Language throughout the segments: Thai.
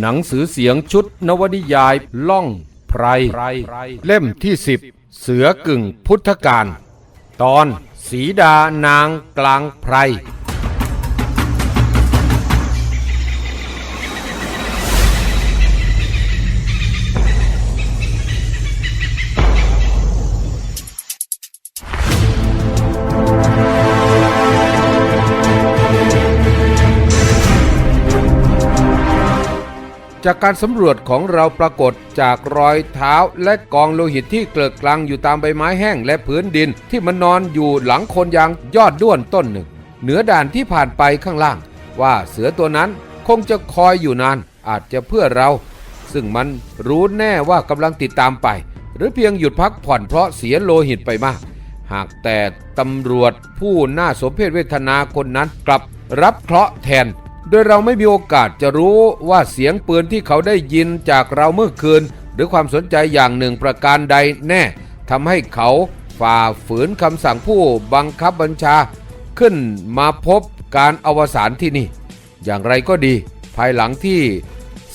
หนังสือเสียงชุดนวนิยายล่องไพร เล่มที่สิบเสือกึ่งพุทธการ ตอนสีดานางกลางไพร จากการสำรวจของเราปรากฏจากรอยเท้าและกองโลหิตที่เกลือกลังอยู่ตามใบไม้แห้งและพื้นดิน ที่มันนอนอยู่หลังคนยางยอดด้วนต้นหนึ่ง เหนือด่านที่ผ่านไปข้างล่าง ว่าเสือตัวนั้นคงจะคอยอยู่นานอาจจะเพื่อเรา ซึ่งมันรู้แน่ว่ากำลังติดตามไป หรือเพียงหยุดพักผ่อนเพราะเสียโลหิตไปมาก หากแต่ตำรวจผู้น่าสมเพชเวทนาคนนั้นกลับรับเคราะห์แทน โดยเราไม่มีโอกาสจะรู้ว่าเสียงปืนที่เขาได้ยินจากเราเมื่อคืน หรือความสนใจอย่างหนึ่งประการใดแน่ทำให้เขาฝ่าฝืนคำสั่งผู้บังคับบัญชา ขึ้นมาพบการอวสานที่นี่ อย่างไรก็ดี ภายหลังที่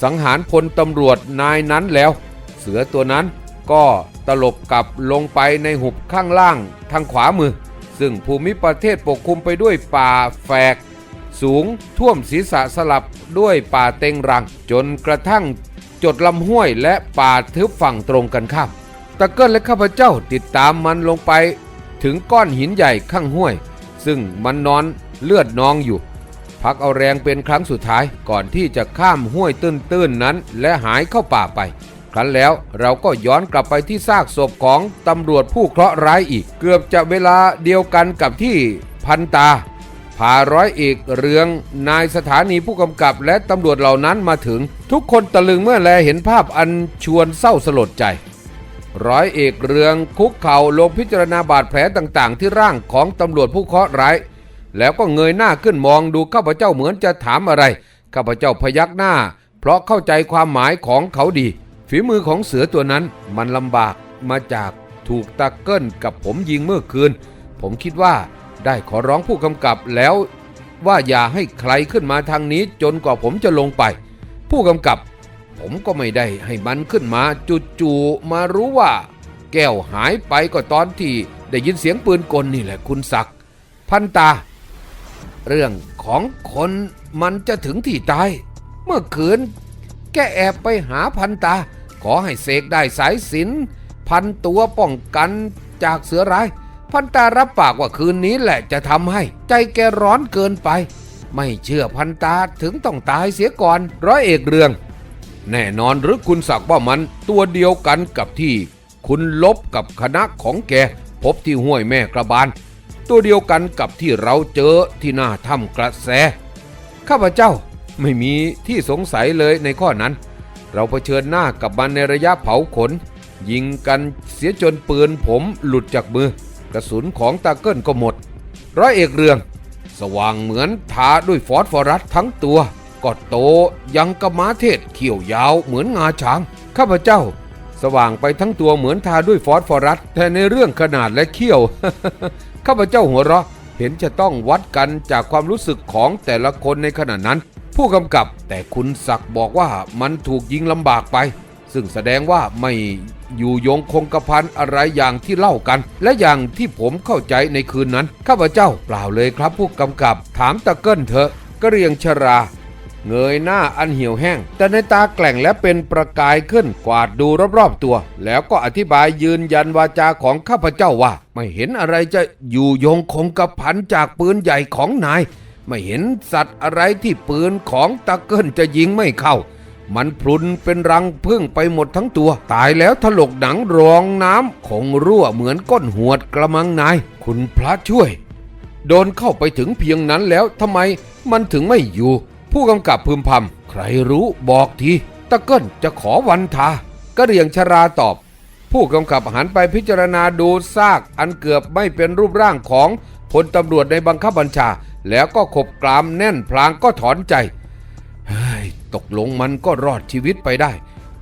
สังหารพลตำรวจนายนั้นแล้ว เสือตัวนั้นก็ตลบกลับลงไปในหุบข้างล่างทางขวามือ ซึ่งภูมิประเทศปกคลุมไปด้วยป่าแฝก สูงท่วมศีรษะสลับด้วยป่าเต็งรัง จนกระทั่งจดลำห้วยและป่าทึบฝั่งตรงกันข้ามตะเกิลและข้าพเจ้าติดตามมันลงไป ถึงก้อนหินใหญ่ข้างห้วย ซึ่งมันนอนเลือดนองอยู่ พักเอาแรงเป็นครั้งสุดท้ายก่อนที่จะข้ามห้วยตื้นๆนั้น และหายเข้าป่าไป ครั้นแล้วเราก็ย้อนกลับไปที่ซากศพของตำรวจผู้เคราะห์ร้ายอีก เกือบจะเวลาเดียวกันกับที่พันตา พาร้อยเอกเรืองนายสถานีผู้กำกับและตำรวจเหล่านั้นมาถึง ทุกคนตะลึงเมื่อแลเห็นภาพอันชวนเศร้าสลดใจ ร้อยเอกเรืองคุกเข่าลงพิจารณาบาดแผลต่างๆ ที่ร่างของตำรวจผู้เคราะห์ร้าย แล้วก็เงยหน้าขึ้นมองดูข้าพเจ้าเหมือนจะถามอะไรข้าพเจ้าพยักหน้า เพราะเข้าใจความหมายของเขาดี ฝีมือของเสือตัวนั้นมันลำบากมาจากถูกตะเกิลกับผมยิงเมื่อคืน ผมคิดว่า ได้ขอร้องผู้กำกับแล้วว่าอย่าให้ใครขึ้นมาทางนี้จนกว่าผมจะลงไป ผู้กำกับ ผมก็ไม่ได้ให้มันขึ้นมาจู่ๆมารู้ว่า แก้วหายไปก็ตอนที่ได้ยินเสียงปืนกลนี่แหละคุณศักดิ์พันตา เรื่องของคนมันจะถึงที่ตาย เมื่อคืนแกแอบไปหาพันตา ขอให้เสกได้สายสินพันตัวป้องกันจากเสือร้าย พันตารับปากว่าคืนนี้แหละจะทำให้ ใจแกร้อนเกินไป ไม่เชื่อพันตาถึงต้องตายเสียก่อน ร้อยเอกเรือง แน่นอนหรือคุณศักว่ามันตัวเดียวกันกับที่ คุณลบกับคณะของแก พบที่ห้วยแม่กระบาล ตัวเดียวกันกับที่เราเจอที่หน้าถ้ำกระแส ข้าพเจ้าไม่มีที่สงสัยเลยในข้อนั้น เราเผชิญหน้ากับมันในระยะเผาขน ยิงกันเสียจนปืนผมหลุดจากมือ กระสุนของตาเกิลก็หมด ร้อยเอกเรือง สว่างเหมือนทาด้วยฟอสฟอรัสทั้งตัวก็โตยังกระมาเทศเขียวยาวเหมือนงาช้าง ข้าพเจ้า สว่างไปทั้งตัวเหมือนทาด้วยฟอสฟอรัสแต่ในเรื่องขนาดและเขี้ยว ข้าพเจ้าหัวเราะเห็นจะต้องวัดกันจากความรู้สึกของแต่ละคนในขณะนั้น ผู้กำกับแต่คุณศักดิ์บอกว่ามันถูกยิงลำบากไป ซึ่งแสดงว่าไม่อยู่ยงคงกระพันอะไรอย่างที่เล่ากัน และอย่างที่ผมเข้าใจในคืนนั้น ข้าพเจ้าเปล่าเลยครับผู้กำกับ ถามตะเกิลเถอะก็เรียงชรา เงยหน้าอันเหี่ยวแห้ง แต่ในตาแกล่งและเป็นประกายขึ้นกวาดดูรอบๆตัว แล้วก็อธิบายยืนยันวาจาของข้าพเจ้าว่า ไม่เห็นอะไรจะอยู่ยงคงกระพันจากปืนใหญ่ของนาย ไม่เห็นสัตว์อะไรที่ปืนของตะเกิลจะยิงไม่เข้า มันพลุนเป็นรังพึ่งไปหมดทั้งตัว ตายแล้วถลกหนังรองน้ำคงรั่วเหมือนก้นหวดกระมังนาย คุณพระช่วย โดนเข้าไปถึงเพียงนั้นแล้วทำไมมันถึงไม่อยู่ ผู้กำกับพึมพำใครรู้บอกทีตะเกิลจะขอวันทาก็เรียงชราตอบ ผู้กำกับหันไปพิจารณาดูซากอันเกือบไม่เป็นรูปร่างของพลตำรวจในบังคับบัญชา แล้วก็ขบกรามแน่นพลางก็ถอนใจ ตกลงมันก็รอดชีวิตไปได้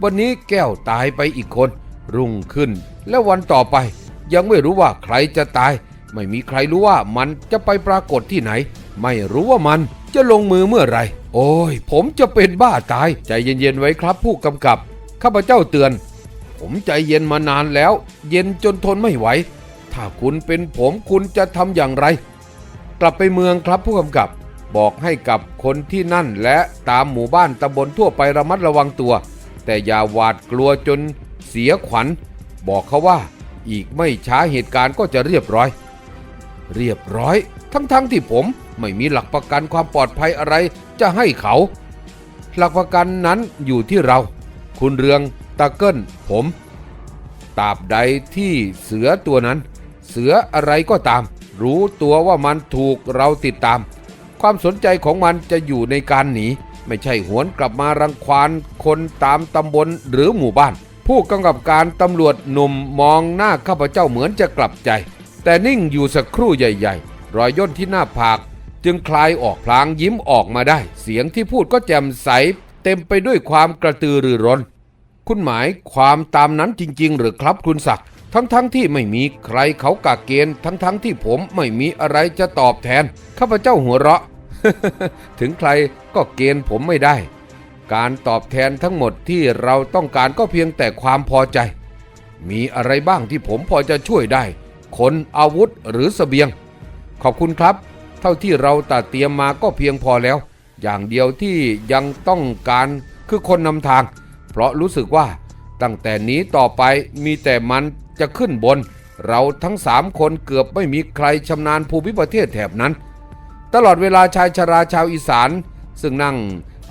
วันนี้แก้วตายไปอีกคน รุ่งขึ้น และวันต่อไป ยังไม่รู้ว่าใครจะตาย ไม่มีใครรู้ว่ามันจะไปปรากฏที่ไหน ไม่รู้ว่ามันจะลงมือเมื่อไร โอ้ย ผมจะเป็นบ้าตาย ใจเย็นๆไว้ครับ ผู้กำกับ ข้าพเจ้าเตือน ผมใจเย็นมานานแล้ว เย็นจนทนไม่ไหว ถ้าคุณเป็นผมคุณจะทำอย่างไร กลับไปเมืองครับผู้กำกับ บอกให้กับคนที่นั่นและตามหมู่บ้านตำบลทั่วไประมัดระวังตัว แต่อย่าหวาดกลัวจนเสียขวัญ บอกเขาว่าอีกไม่ช้าเหตุการณ์ก็จะเรียบร้อย เรียบร้อย ทั้งๆทที่ผมไม่มีหลักประกันความปลอดภัยอะไรจะให้เขา หลักประกันนั้นอยู่ที่เรา คุณเรืองตะเกิลผมตราบใดที่เสือตัวนั้น เสืออะไรก็ตาม รู้ตัวว่ามันถูกเราติดตาม ความสนใจของมันจะอยู่ในการหนี ไม่ใช่หวนกลับมารังควานคนตามตำบลหรือหมู่บ้าน ผู้กำกับการตำรวจหนุ่มมองหน้าข้าพเจ้าเหมือนจะกลับใจ แต่นิ่งอยู่สักครู่ใหญ่ๆ รอยย่นที่หน้าผาก จึงคลายออกพลางยิ้มออกมาได้ เสียงที่พูดก็แจ่มใส เต็มไปด้วยความกระตือรือร้น คุณหมายความตามนั้นจริง ๆ หรือครับคุณศักดิ์ทั้งๆทที่ไม่มีใครเขากากเกณฑ์ทั้งๆทที่ผมไม่มีอะไรจะตอบแทน ข้าพเจ้าหัวเราะ ถึงใครก็เกณฑ์ผมไม่ได้ การตอบแทนทั้งหมดที่เราต้องการก็เพียงแต่ความพอใจ มีอะไรบ้างที่ผมพอจะช่วยได้คนอาวุธหรือเสบียง ขอบคุณครับ เท่าที่เราตัดเตรียมมาก็เพียงพอแล้ว อย่างเดียวที่ยังต้องการคือคนนำทาง เพราะรู้สึกว่าตั้งแต่นี้ต่อไปมีแต่มันจะขึ้นบน เราทั้งสามคนเกือบไม่มีใครชำนาญภูมิประเทศแถบนั้น ตลอดเวลาชายชราชาวอีสาน ซึ่งนั่ง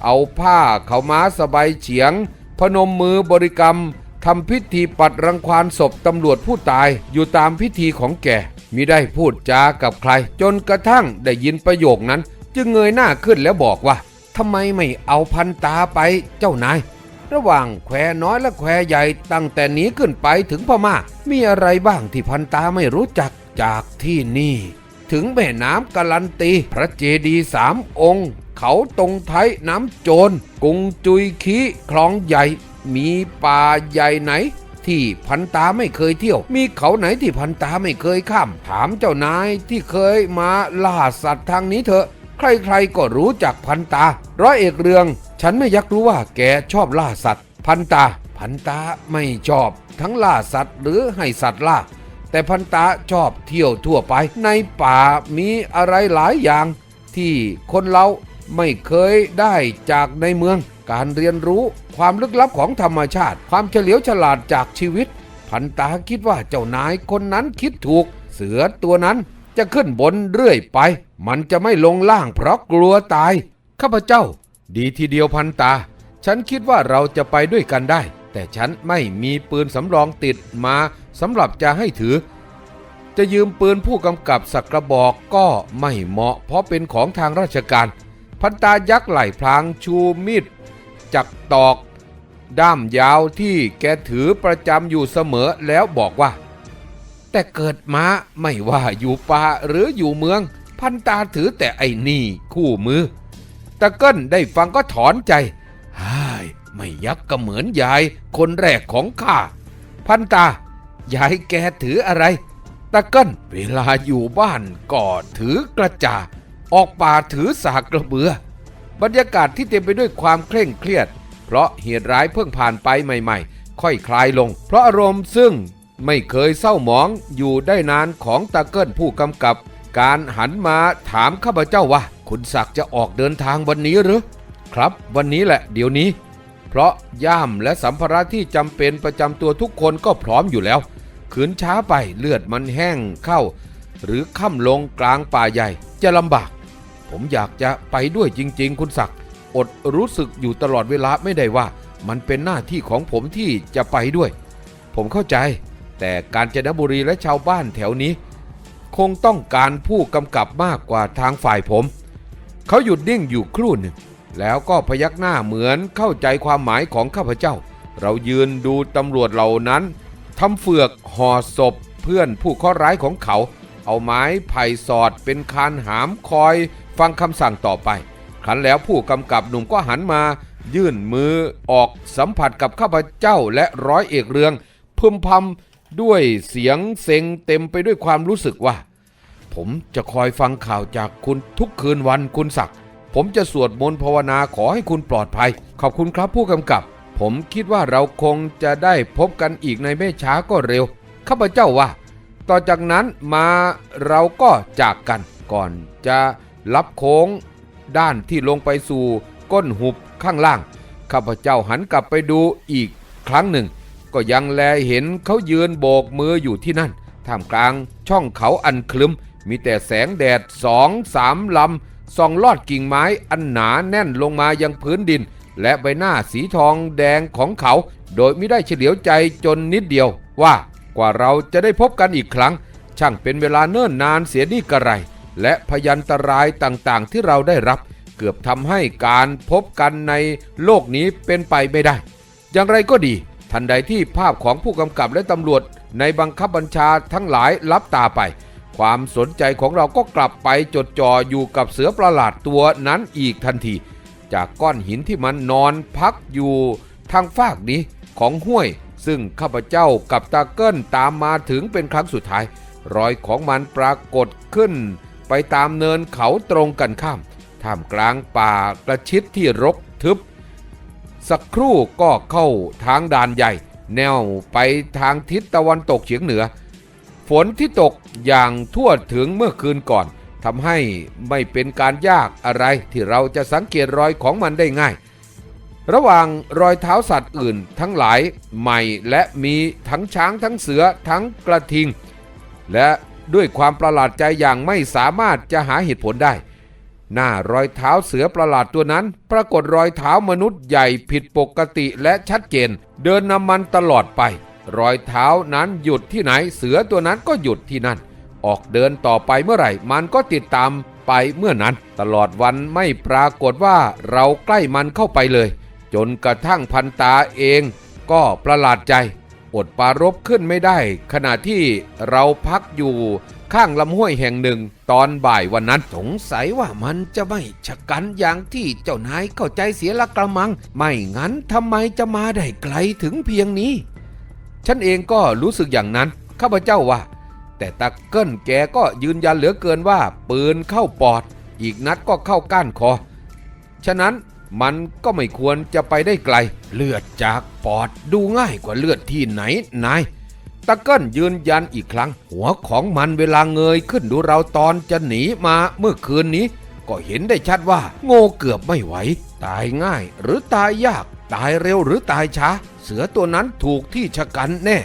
เอาผ้าเขาม้าสบายเฉียง พนมมือบริกรรมทำพิธีปัดรังควานศพตำรวจผู้ตายอยู่ตามพิธีของแกมิได้พูดจากับใคร จนกระทั่งได้ยินประโยคนั้น จึงเงยหน้าขึ้นแล้วบอกว่าทำไมไม่เอาพันตาไปเจ้านาย ระหว่างแควน้อยและแควใหญ่ตั้งแต่นี้ขึ้นไปถึงพม่า มีอะไรบ้างที่พันตาไม่รู้จักจากที่นี่ ถึงแม่น้ำกาลันตี พระเจดีย์สามองค์ เขาตรงไทยน้ำโจรกุงจุยคีคลองใหญ่ มีป่าใหญ่ไหน ที่พันตาไม่เคยเที่ยว มีเขาไหนที่พันตาไม่เคยข้าม ถามเจ้านายที่เคยมาล่าสัตว์ทางนี้เถอะ ใครๆก็รู้จักพันตา ร้อยเอกเรือง ฉันไม่อยักรู้ว่าแกชอบล่าสัตว์ พันตา พันตาไม่ชอบ ทั้งล่าสัตว์หรือให้สัตว์ล่า แต่พันตาชอบเที่ยวทั่วไป ในป่ามีอะไรหลายอย่าง ที่คนเราไม่เคยได้จากในเมือง การเรียนรู้ความลึกลับของธรรมชาติ ความเฉลียวฉลาดจากชีวิต พันตาคิดว่าเจ้านายคนนั้นคิดถูก เสือตัวนั้นจะขึ้นบนเรื่อยไป มันจะไม่ลงล่างเพราะกลัวตาย ข้าพเจ้า ดีทีเดียวพันตา ฉันคิดว่าเราจะไปด้วยกันได้ แต่ฉันไม่มีปืนสำรองติดมา สำหรับจะให้ถือ จะยืมปืนผู้กำกับสักกระบอกก็ไม่เหมาะ เพราะเป็นของทางราชการ พันตายักษ์ไหลพลางชูมีดจักตอก ด้ามยาวที่แกถือประจำอยู่เสมอแล้วบอกว่า แต่เกิดมาไม่ว่าอยู่ป่าหรืออยู่เมือง พันตาถือแต่ไอ้นี่คู่มือตะเกิ้ลได้ฟังก็ถอนใจฮ่ายไม่ยักก็เหมือนยาย คนแรกของข้า พันตา ยายแกถืออะไร ตะเกิ้ลเวลาอยู่บ้านก็ถือกระจา ออกป่าถือสากกระเบือ บรรยากาศที่เต็มไปด้วยความเคร่งเครียด เพราะเหตุร้ายเพิ่งผ่านไปใหม่ๆ ค่อยคลายลง เพราะอารมณ์ซึ่งไม่เคยเศร้าหมองอยู่ได้นานของตะเกิ้ลผู้กำกับ การหันมาถามข้าพเจ้าว่า คุณศักดิ์จะออกเดินทางวันนี้หรือ ครับ วันนี้แหละ เดี๋ยวนี้ เพราะย่ามและสัมภาระที่จำเป็นประจำตัวทุกคนก็พร้อมอยู่แล้ว ขืนช้าไปเลือดมันแห้งเข้า หรือค่ำลงกลางป่าใหญ่จะลำบาก ผมอยากจะไปด้วยจริง ๆ คุณศักดิ์อดรู้สึกอยู่ตลอดเวลาไม่ได้ว่า มันเป็นหน้าที่ของผมที่จะไปด้วย ผมเข้าใจ แต่การจนบุรีและชาวบ้านแถวนี้ คงต้องการผู้กำกับมากกว่าทางฝ่ายผม เขาหยุดนิ่งอยู่ครู่หนึ่ง แล้วก็พยักหน้าเหมือนเข้าใจความหมายของข้าพเจ้า เรายืนดูตำรวจเหล่านั้นทำเฟือกห่อศพเพื่อนผู้เคราะห์ร้ายของเขา เอาไม้ไผ่สอดเป็นคานหามคอย ฟังคำสั่งต่อไปขันแล้วผู้กำกับหนุ่มก็หันมา ยื่นมือออกสัมผัสกับข้าพเจ้าและร้อยเอกเรืองพึมพำด้วยเสียงเซ็งเต็มไปด้วยความรู้สึกว่า ผมจะคอยฟังข่าวจากคุณทุกคืนวันคุณศักดิ์ ผมจะสวดมนต์ภาวนาขอให้คุณปลอดภัย ขอบคุณครับผู้กำกับ ผมคิดว่าเราคงจะได้พบกันอีกในไม่ช้าก็เร็ว ข้าพเจ้าว่า ต่อจากนั้นมาเราก็จากกันก่อนจะรับโค้ง ด้านที่ลงไปสู่ก้นหุบข้างล่าง ข้าพเจ้าหันกลับไปดูอีกครั้งหนึ่ง ก็ยังแลเห็นเขายืนโบกมืออยู่ที่นั่นท่ามกลางช่องเขาอันคลึมมีแต่แสงแดดสองสามลำ ส่องลอดกิ่งไม้อันหนาแน่นลงมายังพื้นดิน และใบหน้าสีทองแดงของเขา โดยไม่ได้เฉลียวใจจนนิดเดียว ว่ากว่าเราจะได้พบกันอีกครั้ง ช่างเป็นเวลาเนิ่นนานเสียนี่กระไร และพยันตรายต่างๆที่เราได้รับ เกือบทำให้การพบกันในโลกนี้เป็นไปไม่ได้ อย่างไรก็ดี ทันใดที่ภาพของผู้กำกับและตำรวจในบังคับบัญชาทั้งหลายลับตาไป ความสนใจของเราก็กลับไปจดจ่ออยู่กับเสือประหลาดตัวนั้นอีกทันที จากก้อนหินที่มันนอนพักอยู่ทางฟากนี้ของห้วย ซึ่งข้าพเจ้ากับตาเกิ้ลตามมาถึงเป็นครั้งสุดท้าย รอยของมันปรากฏขึ้น ไปตามเนินเขาตรงกันข้าม ท่ามกลางป่ากระชิดที่รกทึบ สักครู่ก็เข้าทางด่านใหญ่ แนวไปทางทิศตะวันตกเฉียงเหนือ ฝนที่ตกอย่างทั่วถึงเมื่อคืนก่อนทำให้ไม่เป็นการยากอะไรที่เราจะสังเกตรอยของมันได้ง่าย ระหว่างรอยเท้าสัตว์อื่นทั้งหลายใหม่และมีทั้งช้างทั้งเสือทั้งกระทิง และด้วยความประหลาดใจอย่างไม่สามารถจะหาเหตุผลได้ หน้ารอยเท้าเสือประหลาดตัวนั้น ปรากฏรอยเท้ามนุษย์ใหญ่ผิดปกติและชัดเจน เดินนำมันตลอดไป รอยเท้านั้นหยุดที่ไหนเสือตัวนั้นก็หยุดที่นั่น ออกเดินต่อไปเมื่อไหร่ มันก็ติดตามไปเมื่อนั้น ตลอดวันไม่ปรากฏว่าเราใกล้มันเข้าไปเลย จนกระทั่งพันตาเองก็ประหลาดใจ อดปรารบขึ้นไม่ได้ ขณะที่เราพักอยู่ข้างลำห้วยแห่งหนึ่ง ตอนบ่ายวันนั้นสงสัยว่ามันจะไม่ชะกันอย่างที่เจ้านายเข้าใจเสียละกระมัง ไม่งั้นทำไมจะมาได้ไกลถึงเพียงนี้ ฉันเองก็รู้สึกอย่างนั้น ข้าพเจ้าว่า แต่ตาเกิ้ลแกก็ยืนยันเหลือเกินว่า ปืนเข้าปอด อีกนัดก็เข้าก้านคอ ฉะนั้นมันก็ไม่ควรจะไปได้ไกล เลือดจากปอดดูง่ายกว่าเลือดที่ไหนนายตะเกิ้ลยืนยันอีกครั้ง หัวของมันเวลาเงยขึ้นดูเราตอนจะหนีมาเมื่อคืนนี้ ก็เห็นได้ชัดว่า โง่เกือบไม่ไหว ตายง่ายหรือตายยาก ตายเร็วหรือตายช้า เสือตัวนั้นถูกที่ชะกันแน่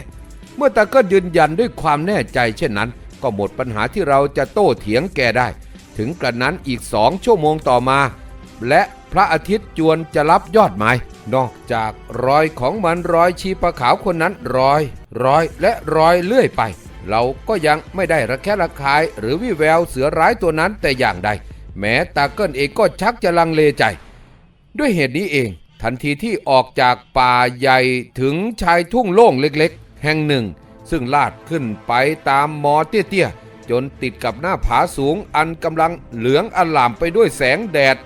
เมื่อตาเกิลยืนยันด้วยความแน่ใจเช่นนั้น ก็หมดปัญหาที่เราจะโต้เถียงแกได้ ถึงกระนั้นอีกสองชั่วโมงต่อมา และพระอาทิตย์จวนจะรับยอดไม้นอกจากรอยของมันรอยชีปะขาวคนนั้นรอย รอยและรอยเลื่อยไป เราก็ยังไม่ได้ระแคะระคายหรือวิแววเสือร้ายตัวนั้นแต่อย่างใด แม้ตาเกิลเองก็ชักจะลังเลใจ ด้วยเหตุนี้เอง ทันทีที่ออกจากป่าใหญ่ถึงชายทุ่งโล่งเล็กๆ แห่งหนึ่ง ซึ่งลาดขึ้นไปตามมอเตี้ยๆ จนติดกับหน้าผาสูงอันกำลังเหลืองอลามไปด้วยแสงแดด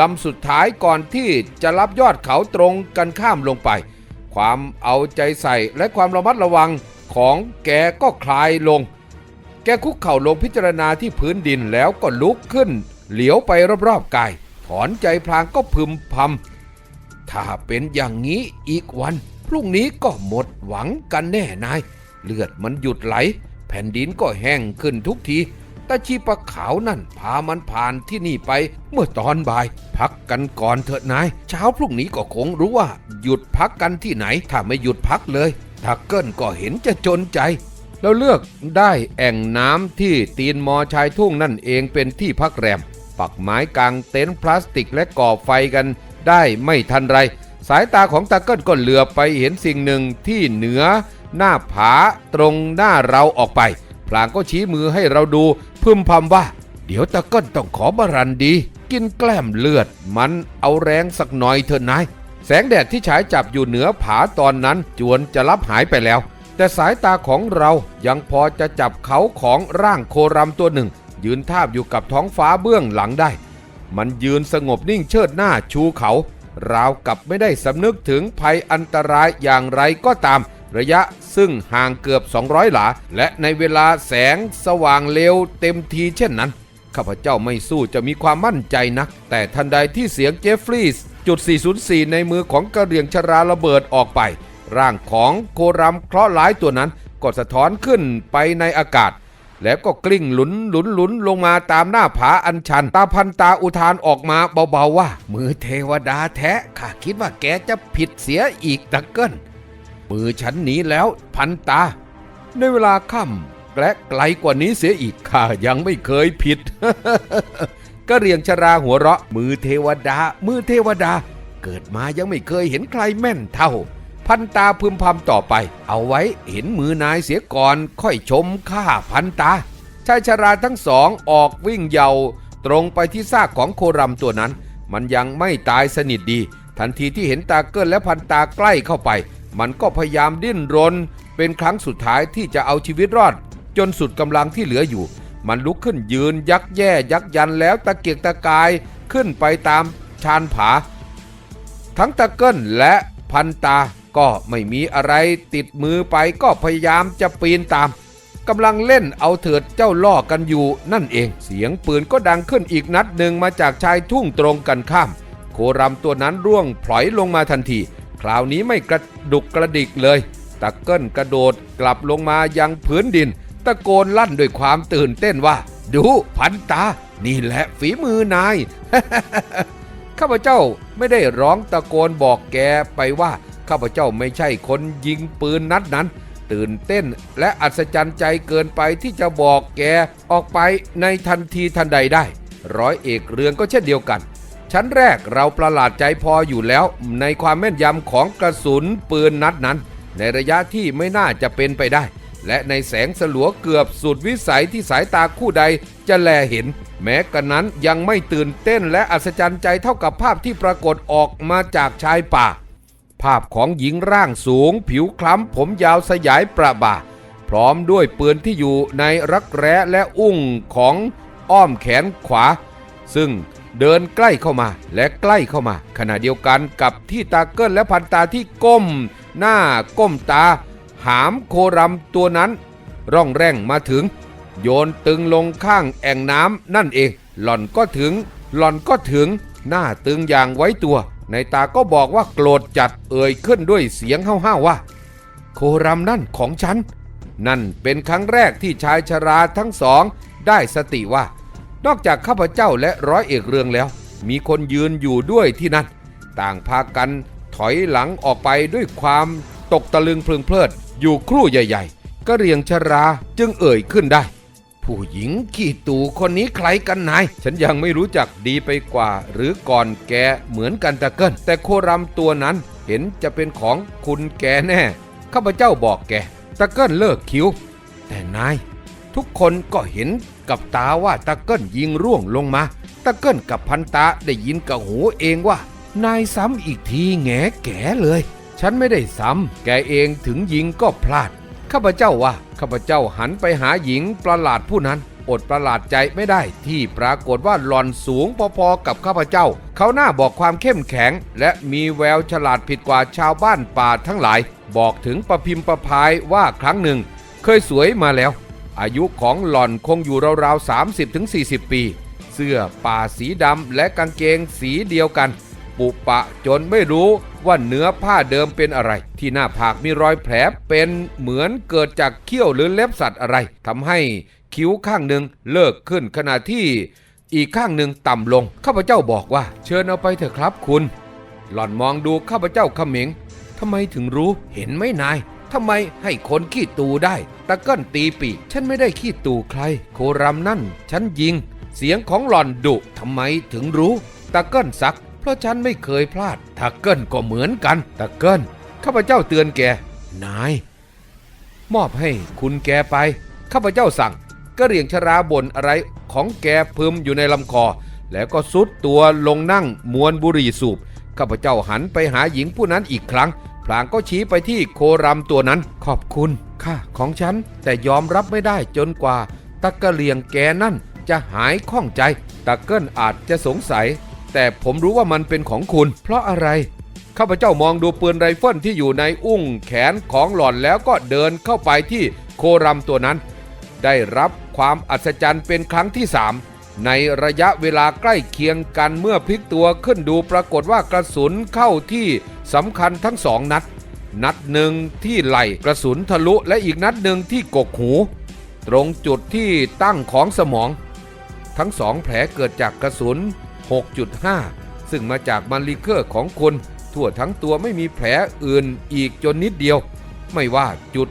ลำสุดท้ายก่อนที่จะรับยอดเขาตรงกันข้ามลงไป ความเอาใจใส่และความระมัดระวังของแกก็คลายลง แกคุกเข่าลงพิจารณาที่พื้นดินแล้วก็ลุกขึ้น เหลียวไปรอบๆกาย ถอนใจพลางก็พึมพำ ถ้าเป็นอย่างนี้อีกวัน พรุ่งนี้ก็หมดหวังกันแน่นาย เลือดมันหยุดไหล แผ่นดินก็แห้งขึ้นทุกทีตาชีปะขาวนั่นพามันผ่านที่นี่ไป เมื่อตอนบ่าย พักกันก่อนเถอะนาย เช้าพรุ่งนี้ก็คงรู้ว่า หยุดพักกันที่ไหน ถ้าไม่หยุดพักเลยทักเกิลก็เห็นจะจนใจ แล้วเลือกได้แอ่งน้ำที่ตีนมอชายทุ่งนั่นเองเป็นที่พักแรม ปักไม้กลางเต็นท์พลาสติกและก่อไฟกัน ได้ไม่ทันไร สายตาของตาเกิลก็เหลือบไปเห็นสิ่งหนึ่งที่เหนือ หน้าผาตรงหน้าเราออกไป พลางก็ชี้มือให้เราดู พึมพำว่า เดี๋ยวตาเกิลต้องขอบารันดี กินแกล้มเลือด มันเอาแรงสักหน่อยเถอะนายแสงแดดที่ฉายจับอยู่เหนือผาตอนนั้นจวนจะลับหายไปแล้ว แต่สายตาของเรายังพอจะจับเขาของร่างโครำตัวหนึ่ง ยืนทาบอยู่กับท้องฟ้าเบื้องหลังได้ มันยืนสงบนิ่งเชิดหน้าชูเขา ราวกับไม่ได้สำนึกถึงภัยอันตรายอย่างไรก็ตาม ระยะซึ่งห่างเกือบ 200 หลา และในเวลาแสงสว่างเร็วเต็มทีเช่นนั้น ข้าพเจ้าไม่สู้จะมีความมั่นใจนัก แต่ทันใดที่เสียงเจฟฟรีย์จุด 404 ในมือของกระเหรียงชราระเบิดออกไป ร่างของโครัมเคราะห์ร้ายตัวนั้นก็สะท้อนขึ้นไปในอากาศ แล้วก็กลิ้งหลุนหลุนหลุนลงมาตามหน้าผาอันชัน ตาพันตาอุทานออกมาเบาๆว่า มือเทวดาแท้ข้าคิดว่าแกจะผิดเสียอีกตะเกินมือฉันหนีแล้วพันตา ในเวลาค่ำและไกลกว่านี้เสียอีกข้ายังไม่เคยผิดก็เรียงชราหัวเราะ มือเทวดา มือเทวดา เกิดมายังไม่เคยเห็นใครแม่นเท่า พันตาพึมพำต่อไป เอาไว้เห็นมือนายเสียก่อนค่อยชมข้าพันตาชายชราทั้งสองออกวิ่งเหยาตรงไปที่ซากของโครัมตัวนั้น มันยังไม่ตายสนิทดี ทันทีที่เห็นตาเกิลและพันตาใกล้เข้าไป มันก็พยายามดิ้นรน เป็นครั้งสุดท้ายที่จะเอาชีวิตรอด จนสุดกำลังที่เหลืออยู่ มันลุกขึ้นยืนยักแย่ยักยันแล้วตะเกียกตะกายขึ้นไปตามชานผา ทั้งตะเกิลและพันตา ก็ไม่มีอะไรติดมือไปก็พยายามจะปีนตามกำลังเล่นเอาเถิดเจ้าล่อกันอยู่นั่นเอง เสียงปืนก็ดังขึ้นอีกนัดหนึ่งมาจากชายทุ่งตรงกันข้าม โครัมตัวนั้นร่วงพลอยลงมาทันที คราวนี้ไม่กระดุกกระดิกเลย ตะเกิลกระโดดกลับลงมายังพื้นดิน ตะโกนลั่นด้วยความตื่นเต้นว่า ดูพันตา นี่แหละฝีมือนายข้าพเจ้าไม่ได้ร้องตะโกนบอกแกไปว่า ข้าพเจ้าไม่ใช่คนยิงปืนนัดนั้น ตื่นเต้นและอัศจรรย์ใจเกินไปที่จะบอกแกออกไปในทันทีทันใดได้ ร้อยเอกเรืองก็เช่นเดียวกัน ชั้นแรกเราประหลาดใจพออยู่แล้ว ในความแม่นยำของกระสุนปืนนัดนั้น ในระยะที่ไม่น่าจะเป็นไปได้ และในแสงสลัวเกือบสุดวิสัยที่สายตาคู่ใดจะแลเห็น แม้กระนั้นยังไม่ตื่นเต้นและอัศจรรย์ใจเท่ากับภาพที่ปรากฏออกมาจากชายป่า ภาพของหญิงร่างสูง ผิวคล้ำผมยาวสยายประบ่าพร้อมด้วยปืนที่อยู่ในรักแร้และอุ้งของอ้อมแขนขวา ซึ่งเดินใกล้เข้ามาและใกล้เข้ามา ขณะเดียวกันกับที่ตาเกิลและพันตาที่ก้ม หน้าก้มตา หามโครัมตัวนั้น ร่องแร่งมาถึง โยนตึงลงข้างแอ่งน้ำนั่นเอง หล่อนก็ถึง หล่อนก็ถึง หน้าตึงอย่างไว้ตัว ในตาก็บอกว่าโกรธจัดเอ่ยขึ้นด้วยเสียงห้าวๆว่า โครัมนั่นของฉัน นั่นเป็นครั้งแรกที่ชายชราทั้งสองได้สติว่า นอกจากข้าพเจ้าและร้อยเอกเรืองแล้ว มีคนยืนอยู่ด้วยที่นั่น ต่างพากันถอยหลังออกไปด้วยความตกตะลึงเพลิงเพลิด อยู่ครู่ใหญ่ ๆก็เรียงชราจึงเอ่ยขึ้นได้ ผู้หญิงขี้ตู่คนนี้ใครกันนาย ฉันยังไม่รู้จักดีไปกว่า หรือก่อนแกเหมือนกันตะเกิลแต่โครัมตัวนั้นเห็นจะเป็นของคุณแกแน่ ข้าพเจ้าบอกแก ตะเกิลเลิกคิ้ว แต่นาย ทุกคนก็เห็นกับตาว่าตะเกิลยิงร่วงลงมา ตะเกิลกับพันตาได้ยินกับหูเองว่า นายซ้ำอีกทีแงแก่เลย ฉันไม่ได้ซ้ำแกเองถึงยิงก็พลาด ข้าพเจ้าว่าข้าพเจ้าหันไปหาหญิงประหลาดผู้นั้น อดประหลาดใจไม่ได้ที่ปรากฏว่าหล่อนสูงพอๆกับข้าพเจ้า เขาหน้าบอกความเข้มแข็ง และมีแววฉลาดผิดกว่าชาวบ้านป่าทั้งหลาย บอกถึงประพิมพ์ประพายว่าครั้งหนึ่ง เคยสวยมาแล้ว อายุของหล่อนคงอยู่ราวๆ30-40 ปี เสื้อป่าสีดำและกางเกงสีเดียวกัน ปุปะจนไม่รู้ว่าเนื้อผ้าเดิมเป็นอะไร ที่หน้าผากมีรอยแผลเป็นเหมือนเกิดจากเขี้ยวหรือเล็บสัตว์อะไรทำให้คิ้วข้างหนึ่งเลิกขึ้นขณะที่อีกข้างหนึ่งต่ำลงข้าพเจ้าบอกว่า เชิญเอาไปเถอะครับคุณ หล่อนมองดูข้าพเจ้าเขม็งทำไมถึงรู้เห็นไหมนายทำไมให้คนขี้ตูได้ ตะเกิ้นตีปีกฉันไม่ได้ขี้ตูใคร โครัมนั่น ฉันยิง เสียงของหล่อนดุทำไมถึงรู้ ตะเกิ้นซัก เพราะฉันไม่เคยพลาดตะเกิ้นก็เหมือนกันตะเกิ้นข้าพเจ้าเตือนแก นาย มอบให้คุณแกไป ข้าพเจ้าสั่งก็เรียงชราบ่นอะไรของแกพึมอยู่ในลำคอ แล้วก็ซุดตัวลงนั่งมวนบุหรี่สูบ ข้าพเจ้าหันไปหาหญิงผู้นั้นอีกครั้ง พลางก็ชี้ไปที่โครัมตัวนั้น ขอบคุณค่าของฉัน แต่ยอมรับไม่ได้จนกว่าตะกะเลียงแกนั่นจะหายข้องใจตะเกิลอาจจะสงสัย แต่ผมรู้ว่ามันเป็นของคุณ เพราะอะไร ข้าพเจ้ามองดูปืนไรเฟิลที่อยู่ในอุ้งแขนของหล่อนแล้วก็เดินเข้าไปที่โครัมตัวนั้น ได้รับความอัศจรรย์เป็นครั้งที่สามในระยะเวลาใกล้เคียงกันเมื่อพลิกตัวขึ้นดูปรากฏว่ากระสุนเข้าที่สำคัญทั้งสองนัด นัดหนึ่งที่ไหล่กระสุนทะลุและอีกนัดหนึ่งที่กกหู ตรงจุดที่ตั้งของสมอง ทั้งสองแผลเกิดจากกระสุน 6.5 ซึ่งมาจากมันลิเคอร์ของคุณทั่วทั้งตัวไม่มีแผลอื่นอีกจนนิดเดียว ไม่ว่าจุด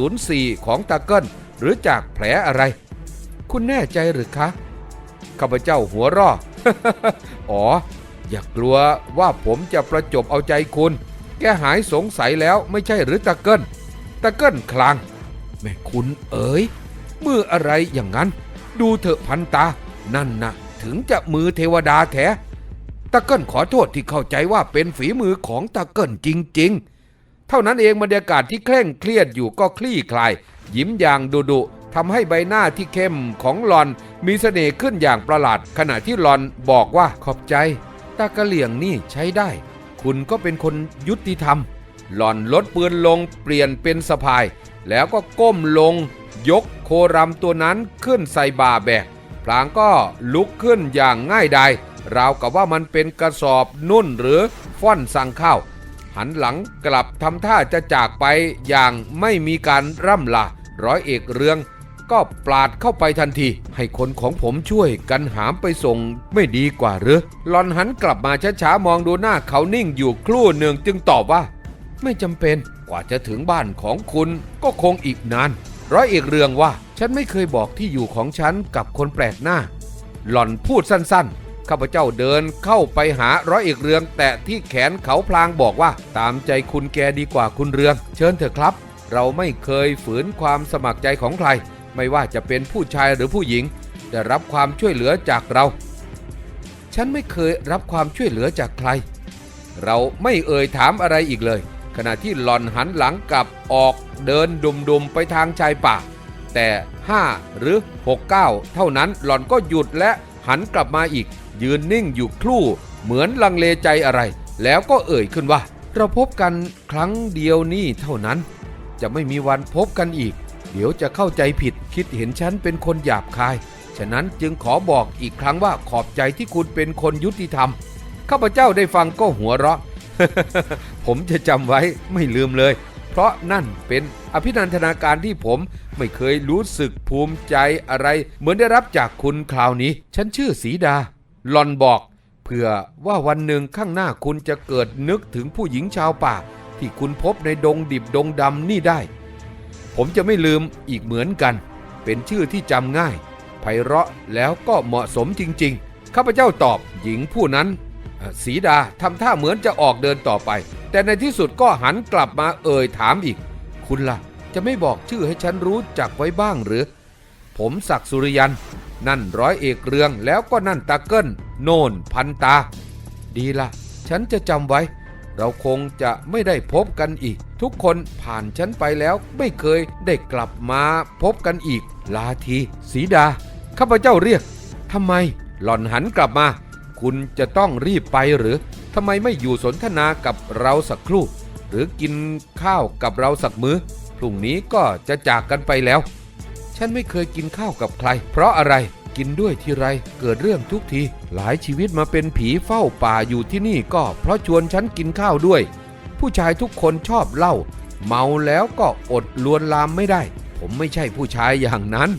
404 ของตาเกิลหรือจากแผลอะไร คุณแน่ใจหรือคะ ข้าพเจ้าหัวรออ๋อ อย่ากลัวว่าผมจะประจบเอาใจคุณ แกหายสงสัยแล้วไม่ใช่หรือตะเกิลตะเกิลคลางแม่คุณเอ๋ยมืออะไรอย่างนั้น ดูเถอะพันตา นั่นนะ ถึงจะมือเทวดาแท้ตะเกิลขอโทษที่เข้าใจว่าเป็นฝีมือของตะเกิลจริง ๆ เท่านั้นเองบรรยากาศที่เคร่งเครียดอยู่ก็คลี่คลาย ยิ้มอย่างดุดุทำให้ใบหน้าที่เข้มของหลอนมีเสน่ห์ขึ้นอย่างประหลาด ขณะที่หลอนบอกว่าขอบใจ ตากะเหลี่ยงนี่ใช้ได้ คุณก็เป็นคนยุติธรรม หลอนลดปืนลงเปลี่ยนเป็นสะพาย แล้วก็ก้มลง ยกโครัมตัวนั้นขึ้นใส่บ่าแบก พลางก็ลุกขึ้นอย่างง่ายดายราวกับว่ามันเป็นกระสอบนุ่นหรือฟ่อนสั่งข้าวหันหลังกลับทำท่าจะจากไปอย่างไม่มีการร่ำลาร้อยเอกเรือง ก็ปลาดเข้าไปทันที ให้คนของผมช่วยกันหามไปส่งไม่ดีกว่าหรือหลอนหันกลับมาช้าๆมองดูหน้าเขานิ่งอยู่ครู่หนึ่งจึงตอบว่า ไม่จำเป็นกว่าจะถึงบ้านของคุณก็คงอีกนาน ร้อยเอกเรืองว่า ฉันไม่เคยบอกที่อยู่ของฉันกับคนแปลกหน้า หล่อนพูดสั้นๆ ข้าพเจ้าเดินเข้าไปหาร้อยเอกเรือง แต่ที่แขนเขาพลางบอกว่า ตามใจคุณแกดีกว่าคุณเรือง เชิญเถอะครับ เราไม่เคยฝืนความสมัครใจของใคร ไม่ว่าจะเป็นผู้ชายหรือผู้หญิง ได้รับความช่วยเหลือจากเรา ฉันไม่เคยรับความช่วยเหลือจากใคร เราไม่เอ่ยถามอะไรอีกเลย ขณะที่หลอนหันหลังกลับออกเดินดุมๆไปทางชายป่า แต่ 5 หรือ 69 เท่านั้นหล่อนก็หยุดและหันกลับมาอีก ยืนนิ่งอยู่ครู่ เหมือนลังเลใจอะไร แล้วก็เอ่ยขึ้นว่า เราพบกันครั้งเดียวนี่เท่านั้น จะไม่มีวันพบกันอีก เดี๋ยวจะเข้าใจผิดคิดเห็นฉันเป็นคนหยาบคาย ฉะนั้นจึงขอบอกอีกครั้งว่าขอบใจที่คุณเป็นคนยุติธรรมข้าพเจ้าได้ฟังก็หัวเราะ ผมจะจำไว้ไม่ลืมเลย เพราะนั่นเป็นอภินันทนาการที่ผม ไม่เคยรู้สึกภูมิใจอะไร เหมือนได้รับจากคุณคราวนี้ ฉันชื่อสีดาหลอนบอก เพื่อว่าวันหนึ่งข้างหน้าคุณจะเกิดนึกถึงผู้หญิงชาวป่า ที่คุณพบในดงดิบดงดำนี่ได้ ผมจะไม่ลืมอีกเหมือนกัน เป็นชื่อที่จำง่ายไพเราะแล้วก็เหมาะสมจริง ๆ ข้าพเจ้าตอบหญิงผู้นั้นสีดาทำท่าเหมือนจะออกเดินต่อไป แต่ในที่สุดก็หันกลับมาเอ่ยถามอีก คุณล่ะ จะไม่บอกชื่อให้ฉันรู้จักไว้บ้างหรือ ผมศักสุริยัน นั่นร้อยเอกเรืองแล้วก็นั่นตาเกิลโน่นพันตา ดีละฉันจะจำไว้ เราคงจะไม่ได้พบกันอีก ทุกคนผ่านฉันไปแล้วไม่เคยได้กลับมาพบกันอีก ลาทีสีดา ข้าพเจ้าเรียกทำไม หล่อนหันกลับมา คุณจะต้องรีบไปหรือทำไมไม่อยู่สนทนากับเราสักครู่ หรือกินข้าวกับเราสักมื้อ รุ่งนี้ก็จะจากกันไปแล้ว ฉันไม่เคยกินข้าวกับใคร เพราะอะไรกินด้วยทีไรเกิดเรื่องทุกที หลายชีวิตมาเป็นผีเฝ้าป่าอยู่ที่นี่ก็เพราะชวนฉันกินข้าวด้วย ผู้ชายทุกคนชอบเหล้าเมาแล้วก็อดลวนลามไม่ได้ ผมไม่ใช่ผู้ชายอย่างนั้น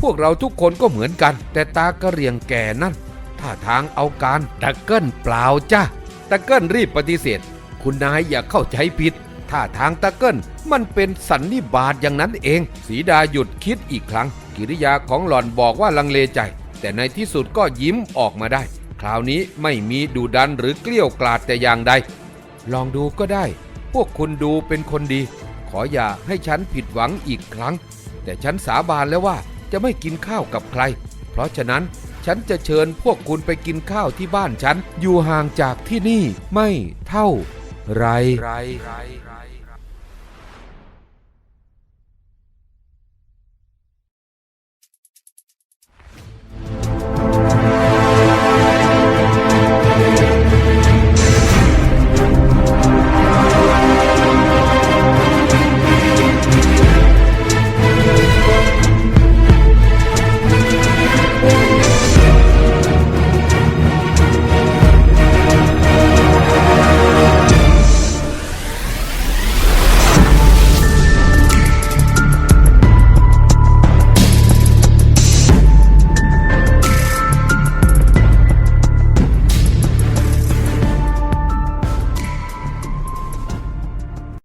พวกเราทุกคนก็เหมือนกัน แต่ตากระเรียงแก่นั่นท่าทางเอาการตะเกิลเปล่าจ้ะตะเกิลรีบปฏิเสธ คุณนายอย่าเข้าใจผิด ท่าทางตะเกิลมันเป็นสันนิบาตอย่างนั้นเอง สีดาหยุดคิดอีกครั้ง กิริยาของหล่อนบอกว่าลังเลใจ แต่ในที่สุดก็ยิ้มออกมาได้ คราวนี้ไม่มีดูดันหรือเกลี้ยวกล่อดแต่อย่างใด ลองดูก็ได้ พวกคุณดูเป็นคนดี ขออย่าให้ฉันผิดหวังอีกครั้ง แต่ฉันสาบานแล้วว่าจะไม่กินข้าวกับใคร เพราะฉะนั้นฉันจะเชิญพวกคุณไปกินข้าวที่บ้านฉัน อยู่ห่างจากที่นี่ไม่เท่าไรไร